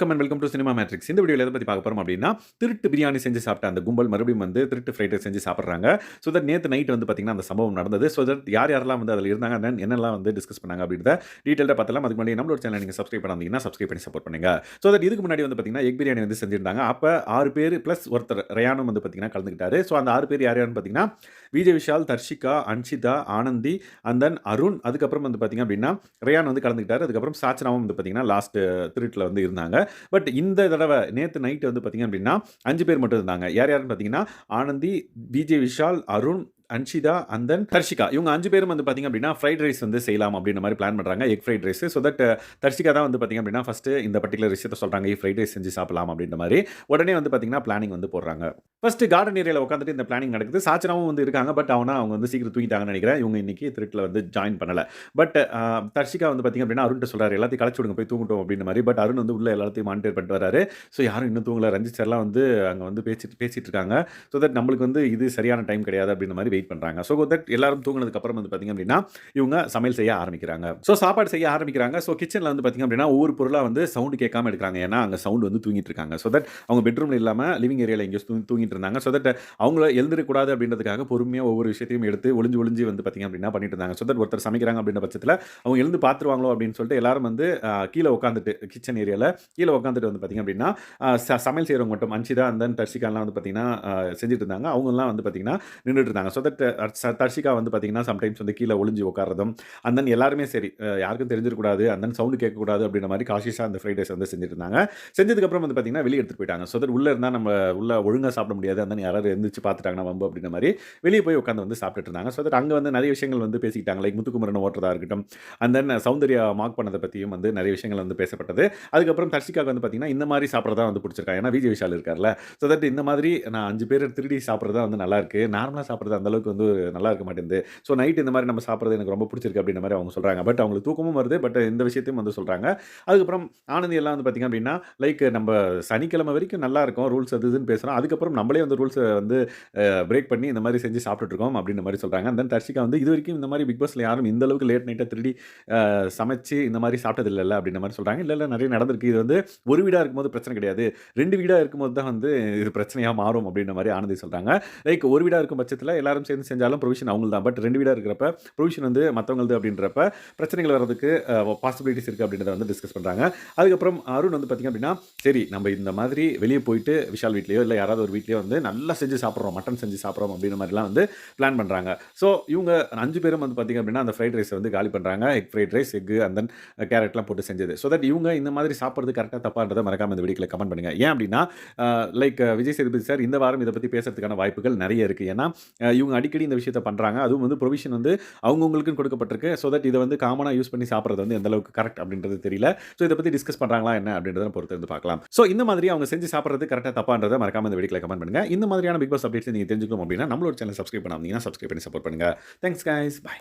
Come welcome to Cinema Matrix இந்த வீடியோவில் எதை பற்றி பார்க்க போகிறோம் அப்படின்னா திருட்டு பிரியாணி செஞ்சு சாப்பிட்ட அந்த கும்பல் மறுபடியும் வந்து திருட்டு ஃப்ரைட் ரைஸ் செஞ்சு சாப்பிட்றாங்க. ஸோ தட் நேற்று நைட் வந்து பார்த்தீங்கன்னா அந்த சம்பவம் நடந்தது. ஸோ தட் யார் யாரெல்லாம் வந்து அதில் இருந்தாங்க என்னெல்லாம் வந்து டிஸ்கஸ் பண்ணாங்க அப்படின்றத டீட்டெயிலாக பார்த்தலாம் அதுக்கு முன்னாடி நம்மளோட சேனல் நீங்கள் சப்ஸ்கிரைப் பண்ணாதீங்கன்னா சப்ஸ்கிரைப் பண்ணி சப்போர்ட் பண்ணுங்க. ஸோ தட் இதுக்கு முன்னாடி வந்து பார்த்தீங்கன்னா எக் பிரியாணி வந்து செஞ்சிருந்தாங்க. அப்போ ஆறு பேர் ப்ளஸ் ஒருத்தர் ரயானும் வந்து பார்த்தீங்கன்னா கலந்துக்கிட்டாரு. ஸோ அந்த ஆறு பேர் யார் யாருன்னு பார்த்தீங்கன்னா விஜய் விஷால் தர்ஷிகா அன்ஷிதா ஆனந்தி அண்ட் தென் அருண். அதுக்கப்புறம் வந்து பார்த்திங்க அப்படின்னா ரயான் வந்து கலந்துக்கிட்டாரு. அதுக்கப்புறம் சாச்சனாவும் வந்து பார்த்தீங்கன்னா லாஸ்ட் திருட்டில் வந்து இருந்தாங்க. பட் இந்த தடவை நேற்று நைட் வந்து பார்த்தீங்க அப்படின்னா அஞ்சு பேர் மட்டும் இருந்தாங்க. யார் யாருன்னு பார்த்தீங்கன்னா ஆனந்தி விஜய் விஷால் அருண் அன்ஷிதா அண்ட் தென் தர்ஷிகா. இவங்க அஞ்சு பேரும் வந்து பார்த்தீங்க அப்படின்னா ஃப்ரைட் ரைஸ் வந்து செய்யலாம் அப்படின்ற மாதிரி பிளான் பண்ணுறாங்க egg fried rice so that Dharshika தான் வந்து பார்த்தீங்க அப்படின்னா ஃபஸ்ட்டு இந்த பர்டிகுலர் விஷயத்தை சொல்கிறாங்க ஃப்ரைட் ரைஸ் செஞ்சு சாப்பிடலாம் அப்படின்ற மாதிரி. உடனே வந்து பார்த்தீங்கன்னா பிளானிங் வந்து போடுறாங்க. ஃபஸ்ட்டு கார்டன் ஏரியாவில் உட்காந்துட்டு இந்த பிளானிங் நடக்குது. சாச்சனாவும் வந்து இருக்காங்க. பட் அவனா அவங்க வந்து சீக்கிரம் தூங்கிட்டாங்கன்னு நினைக்கிறேன். இவங்க இன்னைக்கு திருட்டில் வந்து ஜாயின் பண்ணலை. பட் தர்ஷிகா வந்து பார்த்தீங்க அப்படின்னா அருண்கிட்ட சொல்கிறார் எல்லாத்தையும் களைச்சு விடுங்க. போய் தூங்கட்டும் அப்படின்ற மாதிரி. பட் அருண் வந்து உள்ள எல்லாத்தையும் மானிட்டர் பண்ணிட்டு வராரு. ஸோ யாரும் இன்னும் தூங்கலை. ரஞ்சித் சார்லாம் வந்து அங்கே வந்து பேசிட்டு பேசிகிட்டு இருக்காங்க. ஸோ தட் நம்மளுக்கு வந்து இது சரியான டைம் கிடையாது அப்படின்ற மாதிரி வெயிட் பண்ணுறாங்க ஸோ தட் எல்லாரும் தூங்கினதுக்கு அப்புறம் வந்து பார்த்திங்க அப்படின்னா இவங்க சமையல் செய்ய ஆரம்பிக்கிறாங்க. ஸோ சாப்பாடு செய்ய ஆரம்பிக்கிறாங்க. ஸோ கிச்சனில் வந்து பார்த்திங்க அப்படின்னா ஒவ்வொரு பொருளாக வந்து சவுண்டு கேட்காம எடுக்கிறாங்க. ஏன்னா அங்கே சவுண்ட் வந்து தூங்கிட்டு இருக்காங்க. ஸோ தட் அவங்க பெட்ரூமில் இல்லாமல் லிவிங் ஏரியாவில் எங்கேயோ தூங்கி தூங்கிட்டு இருந்தாங்க. ஸோ தட் அவங்கள எழுந்திரக்கூடாது அப்படின்றதுக்காக பொறுமையாக ஒவ்வொரு விஷயத்தையும் எடுத்து ஒளிஞ்சு ஒளிஞ்சு வந்து பார்த்திங்க அப்படின்னா பண்ணிட்டு இருந்தாங்க. ஸோ தட் ஒருத்தர் சமைக்கிறாங்க அப்படின்ற பட்சத்தில் அவங்க எழுந்து பார்த்துருவாங்களோ அப்படின்னு சொல்லிட்டு எல்லாரும் வந்து கீழே உட்காந்துட்டு கிச்சன் ஏரியாவில் கீழே உட்காந்துட்டு வந்து பார்த்திங்க அப்படின்னா சமையல் செய்கிறவங்க மட்டும் அன்ஷிதா அந்த தர்ஷிகாலாம் வந்து பார்த்திங்கன்னா செஞ்சுட்டு இருந்தாங்க. அவங்கெல்லாம் வந்து பார்த்திங்கன்னா நின்றுட்டு இருந்தாங்க. ஸோ தட் தர்ஷிகா வந்து பார்த்தீங்கன்னா சம்டைம்ஸ் வந்து கீழே ஒளிஞ்சு உட்காரதும் அந்த தென் எல்லாருமே சரி யாருக்கும் தெரிஞ்சிருக்கூடாது அந்த தென் சவுண்டு கேட்கக்கூடாது அப்படின்ற மாதிரி காஷிஷாக அந்த ஃப்ரைட் ரைஸ் வந்து செஞ்சுட்டு இருந்தாங்க செஞ்சதுக்கப்புறம் வந்து பார்த்தீங்கன்னா வெளியே எடுத்துட்டு போயிட்டாங்க. ஸோ தட் உள்ளே இருந்தால் நம்ம உள்ள ஒழுங்காக சாப்பிட முடியாது அந்த யாராவது எழுந்திரிச்சு பார்த்துட்டாங்கன்னா வம்பு அப்படின்ற மாதிரி வெளியே போய் உட்காந்து வந்து சாப்பிட்டுட்டு இருந்தாங்க. ஸோ தட் அங்கே வந்து நிறைய விஷயங்கள் வந்து பேசிக்கிட்டாங்க. லைக் முத்துக்குமரன் ஓட்டுறதா இருக்கட்டும் அந்த தென் சௌந்தர்யா மார்க் பண்ணதை பற்றியும் வந்து நிறைய விஷயங்கள் வந்து பேசப்பட்டது. அதுக்கப்புறம் தர்ஷிகாவுக்கு வந்து பார்த்தீங்கன்னா இந்த மாதிரி சாப்பிட்றதா வந்து பிடிச்சிருக்காங்க ஏன்னா விஜய் விஷால் இருக்கார்ல. ஸோ தட் இந்த மாதிரி நான் அஞ்சு பேர் திருடி சாப்பிட்றதா வந்து நல்லாயிருக்கு நார்மலாக சாப்பிட்றது அந்த அளவுக்கு வந்து நல்லா இருக்க மாட்டேங்குது. ஸோ நைட் இந்த மாதிரி நம்ம சாப்பிட்றது எனக்கு ரொம்ப பிடிச்சிருக்கு அப்படின்ற மாதிரி அவங்க சொல்கிறாங்க பட் அவங்களுக்கு தூக்கமும் வருது. பட் இந்த விஷயத்தையும் வந்து சொல்கிறாங்க அதுக்கப்புறம் ஆனந்தி எல்லாம் வந்து பார்த்திங்க அப்படின்னா லைக் நம்ம சனிக்கிழமை வரைக்கும் நல்லா இருக்கும். ரூல்ஸ் அது இதுன்னு பேசுகிறோம் அதுக்கப்புறம் நம்மளே வந்து ரூல்ஸை வந்து பிரேக் பண்ணி இந்த மாதிரி செஞ்சு சாப்பிட்டுருக்கோம் அப்படின்ற மாதிரி சொல்கிறாங்க தென் தர்ஷிகா வந்து இது வரைக்கும் இந்த மாதிரி பிக் பாஸில் யாரும் இந்த அளவுக்கு லேட் நைட்டாக திருடி சமைச்சு இந்த மாதிரி சாப்பிட்டது இல்லைல்ல அப்படின்ற மாதிரி சொல்கிறாங்க இல்லை இல்லை நிறைய நடந்திருக்கு. இது வந்து ஒரு வீடாக இருக்கும்போது பிரச்சனை கிடையாது. ரெண்டு வீடாக இருக்கும்போது தான் வந்து இது பிரச்சனையாக மாறும் அப்படின்ற மாதிரி ஆனந்தி சொல்கிறாங்க லைக் ஒரு வீடாக இருக்கும் பட்சத்தில் எல்லாரும் சேர்ந்து செஞ்சாலும் ப்ரொவிஷன் அவங்களுக்கு தான் பட் ரெண்டு வீடாக இருக்கிறப்ப ப்ரொவிஷன் வந்து மற்றவங்களது அப்படின்றப்ப பிரச்சனைகள் வர்றதுக்கு பாசிபிலிட்டிஸ் இருக்குது அப்படின்றத வந்து டிஸ்கஸ் பண்ணுறாங்க அதுக்கப்புறம் அருண் வந்து பார்த்திங்க அப்படின்னா சரி நம்ம இந்த மாதிரி வெளியே போயிட்டு விஷால் வீட்லேயோ இல்லை யாராவது ஒரு வீட்லேயோ வந்து நல்லா செஞ்சு சாப்பிட்றோம் மட்டன் செஞ்சு சாப்பிட்றோம் அப்படின்ற மாதிரிலாம் வந்து பிளான் பண்ணுறாங்க ஸோ இவங்க அஞ்சு பேரும் வந்து பார்த்திங்க அப்படின்னா அந்த ஃப்ரைட் ரைஸை வந்து காலி பண்ணுறாங்க egg fried rice egg and then கேரட்லாம் போட்டு செஞ்சது. ஸோ தட் இவங்க இந்த மாதிரி சாப்பிட்றது கரெக்டாக தப்பான்றதை மறக்காமல் இந்த வீடியோவில் கமெண்ட் பண்ணுங்கள் ஏன் அப்படின்னா லைக் விஜய் சேதுபதி சார் இந்த வாரம் இதை பற்றி பேசுறதுக்கான வாய்ப்புகள் நிறைய இருக்குது ஏன்னா இவங்க அடிக்கடி இந்த விஷயத்தை பண்ணுறாங்க அதுவும் வந்து ப்ரொவிஷன் வந்து அவங்கவுங்களுக்குன்னு கொடுக்கப்பட்டிருக்கு. ஸோ தட் இதை வந்து காமனாக யூஸ் பண்ணி சாப்பிட்றது வந்து எந்தளவுக்கு கரெக்ட் அப்படின்றது தெரியல. ஸோ இதை பற்றி டிஸ்கஸ் பண்ணுறாங்களா என்ன அப்படின்றத பொறுத்து வந்து பார்க்கலாம். ஸோ இந்த மாதிரி அவங்க செஞ்சு சாப்பிட்றது கரெக்டாக தப்பான்றதை மறக்காம இந்த வீடியோவில் கமெண்ட் பண்ணுங்கள் இந்த மாதிரியான பிக் பாஸ் அப்டேட்ஸ் நீங்கள் தெரிஞ்சுக்கணும் அப்படின்னா நம்மளோட சேனல் சப்ஸ்கிரைப் பண்ணாமல் சப்ஸ்கிரைப் பண்ணி சப்போர்ட் பண்ணுங்கள் தேங்க்ஸ் கைஸ் பாய்